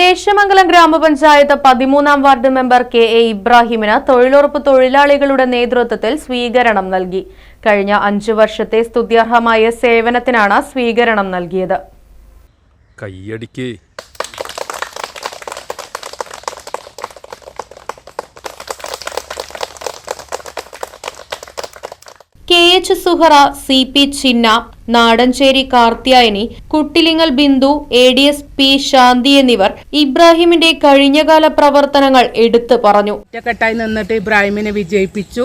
Desamangalam ഗ്രാമപഞ്ചായത്ത് പതിമൂന്നാം ward member K A ഇബ്രാഹിമിന് തൊഴിലുറപ്പ് തൊഴിലാളികളുടെ നേതൃത്വത്തിൽ സ്വീകരണം നൽകി. കഴിഞ്ഞ അഞ്ചു വർഷത്തെ സ്തുത്യർഹമായ സേവനത്തിനാണ് സ്വീകരണം നൽകിയത്. കയ്യടിക്ക്. H Suhara C P Chinna Nadancheri Karthyayani Kuttilingal Bindu A D S P Shanthi എന്നിവർ ഇബ്രാഹിമിന്റെ കഴിഞ്ഞകാല പ്രവർത്തനങ്ങൾ എടുത്തു പറഞ്ഞു. ഒറ്റക്കെട്ടായി നിന്നിട്ട് ഇബ്രാഹിമിനെ വിജയിപ്പിച്ചു.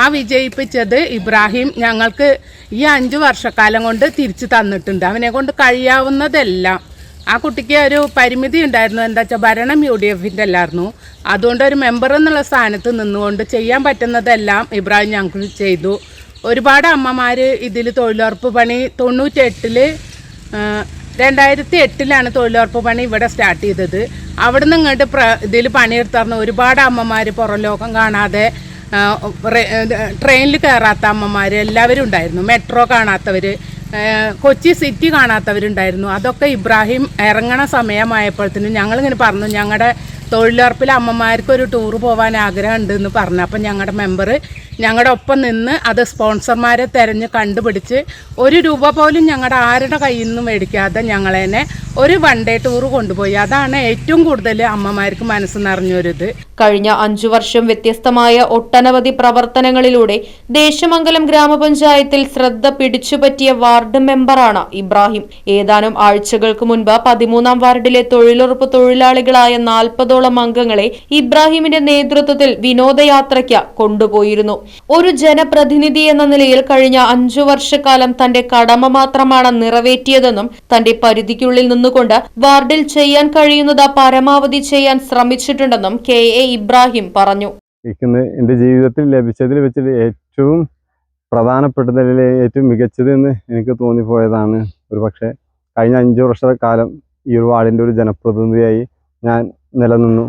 ആ വിജയിപ്പിച്ചത് ഇബ്രാഹിം ഞങ്ങൾക്ക് ഈ അഞ്ചു വർഷക്കാലം കൊണ്ട് തിരിച്ചു തന്നിട്ടുണ്ട്. അവനെ കൊണ്ട് കഴിയാവുന്നതെല്ലാം. ആ കുട്ടിക്ക് ഒരു പരിമിതി ഉണ്ടായിരുന്നു. എന്താ വെച്ചാൽ ഭരണം യു ഡി എഫിന്റെ അല്ലായിരുന്നു. അതുകൊണ്ട് ഒരു മെമ്പർ എന്നുള്ള സ്ഥാനത്ത് നിന്നുകൊണ്ട് ചെയ്യാൻ പറ്റുന്നതെല്ലാം ഇബ്രാഹിം ഞങ്ങൾക്ക് ചെയ്തു. ഒരുപാട് അമ്മമാർ ഇതിൽ തൊഴിലുറപ്പ് പണി തൊണ്ണൂറ്റെട്ടിൽ രണ്ടായിരത്തി എട്ടിലാണ് തൊഴിലുറപ്പ് പണി ഇവിടെ സ്റ്റാർട്ട് ചെയ്തത്. അവിടെ നിന്ന് ഇങ്ങോട്ട് പ്ര ഇതിൽ പണിയെടുത്തിരുന്ന ഒരുപാട് അമ്മമാർ പുറം ലോകം കാണാതെ ട്രെയിനിൽ കയറാത്ത അമ്മമാർ എല്ലാവരും ഉണ്ടായിരുന്നു. മെട്രോ കാണാത്തവർ കൊച്ചി സിറ്റി കാണാത്തവരുണ്ടായിരുന്നു. അതൊക്കെ ഇബ്രാഹിം ഇറങ്ങണ സമയമായപ്പോഴത്തേനും ഞങ്ങളിങ്ങനെ പറഞ്ഞു ഞങ്ങളുടെ തൊഴിലുറപ്പിലെ അമ്മമാർക്ക് ഒരു ടൂർ പോകാൻ ആഗ്രഹമുണ്ട് എന്ന് പറഞ്ഞു. അപ്പം ഞങ്ങളുടെ മെമ്പർ ഞങ്ങളുടെ ഒപ്പം നിന്ന് അത് സ്പോൺസർമാരെ തിരഞ്ഞ് കണ്ടുപിടിച്ച് ഒരു രൂപ പോലും ഞങ്ങളുടെ ആരുടെ കയ്യിൽ നിന്നും മേടിക്കാതെ ഞങ്ങളെന്നെ ഒരു വൺ ഡേ ടൂർ കൊണ്ടുപോയി. അതാണ് ഏറ്റവും കൂടുതൽ അമ്മമാർക്ക് മനസ്സ് നിറഞ്ഞൊരിത്. കഴിഞ്ഞ അഞ്ചു വർഷം വ്യത്യസ്തമായ ഒട്ടനവധി പ്രവർത്തനങ്ങളിലൂടെ ദേശമംഗലം ഗ്രാമപഞ്ചായത്തിൽ ശ്രദ്ധ പിടിച്ചുപറ്റിയ വാർഡ് മെമ്പറാണ് ഇബ്രാഹിം. ഏതാനും ആഴ്ചകൾക്ക് മുൻപ് പതിമൂന്നാം വാർഡിലെ തൊഴിലുറപ്പ് തൊഴിലാളികളായ നാൽപ്പതോളം അംഗങ്ങളെ ഇബ്രാഹിമിന്റെ നേതൃത്വത്തിൽ വിനോദയാത്രയ്ക്ക് കൊണ്ടുപോയിരുന്നു. ഒരു ജനപ്രതിനിധി എന്ന നിലയിൽ കഴിഞ്ഞ അഞ്ചു വർഷക്കാലം തന്റെ കടമ മാത്രമാണ് നിറവേറ്റിയതെന്നും തന്റെ പരിധിക്കുള്ളിൽ നിന്നുകൊണ്ട് വാർഡിൽ ചെയ്യാൻ കഴിയുന്നത് പരമാവധി ചെയ്യാൻ ശ്രമിച്ചിട്ടുണ്ടെന്നും കെ എ ഇബ്രാഹിം പറഞ്ഞു. എന്റെ ജീവിതത്തിൽ ലഭിച്ചതിൽ വെച്ച് ഏറ്റവും പ്രധാനപ്പെട്ടതിൽ ഏറ്റവും മികച്ചത് എന്ന് എനിക്ക് തോന്നിപ്പോയതാണ്. ഒരു പക്ഷേ കഴിഞ്ഞ അഞ്ച് കാലം ഈ ഒരു വാർഡിന്റെ ഒരു ജനപ്രതിനിധിയായി ഞാൻ നിലനിന്നു.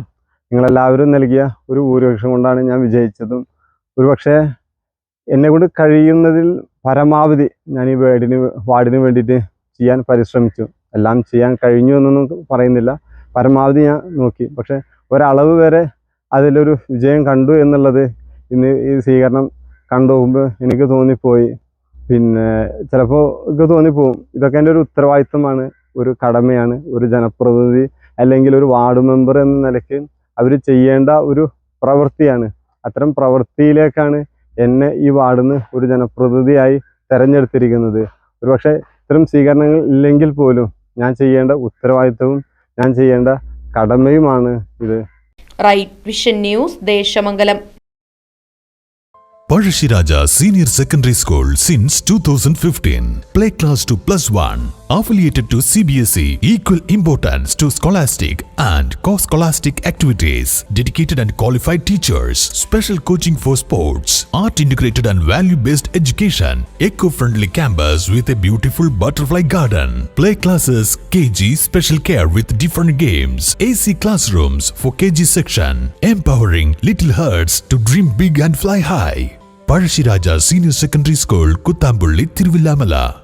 നിങ്ങളെല്ലാവരും നൽകിയ ഒരു ഭൂരിപക്ഷം കൊണ്ടാണ് ഞാൻ വിജയിച്ചതും. ഒരു പക്ഷേ എന്നെ കൊണ്ട് കഴിയുന്നതിൽ പരമാവധി ഞാൻ ഈ വേർഡിന് വാർഡിന് വേണ്ടിയിട്ട് ചെയ്യാൻ പരിശ്രമിച്ചു. എല്ലാം ചെയ്യാൻ കഴിഞ്ഞു എന്നൊന്നും പറയുന്നില്ല. പരമാവധി ഞാൻ നോക്കി. പക്ഷേ ഒരളവ് വരെ അതിലൊരു വിജയം കണ്ടു എന്നുള്ളത് ഇന്ന് ഈ സ്വീകരണം കണ്ടു പോകുമ്പോൾ എനിക്ക് തോന്നിപ്പോയി. പിന്നെ ചിലപ്പോൾ എനിക്ക് തോന്നിപ്പോവും. ഇതൊക്കെ എന്റെ ഒരു ഉത്തരവാദിത്തമാണ് ഒരു കടമയാണ് ഒരു ജനപ്രതിനിധി അല്ലെങ്കിൽ ഒരു വാർഡ് മെമ്പർ എന്ന നിലയ്ക്ക് അവർ ചെയ്യേണ്ട ഒരു പ്രവൃത്തിയാണ്. അത്തരം പ്രവൃത്തിയിലേക്കാണ് എന്നെ ഈ വാർഡിൽ നിന്ന് ഒരു ജനപ്രതിനിധിയായി തെരഞ്ഞെടുത്തിരിക്കുന്നത്. ഒരുപക്ഷെ ഇത്തരം സ്വീകരണങ്ങൾ ഇല്ലെങ്കിൽ പോലും ഞാൻ ചെയ്യേണ്ട ഉത്തരവാദിത്തവും ഞാൻ ചെയ്യേണ്ട കടമയുമാണ് ഇത് right vision news Desamangalam Parashiraja Senior Secondary School since 2015. Play class to plus one. affiliated to CBSE, equal importance to scholastic and co-scholastic activities, dedicated and qualified teachers, special coaching for sports, art-integrated and value-based education, eco-friendly campus with a beautiful butterfly garden, play classes, KG special care with different games, AC classrooms for KG section, empowering little hearts to dream big and fly high. Parashiraja Senior Secondary School, Kuttambulli, Tiruvillamala.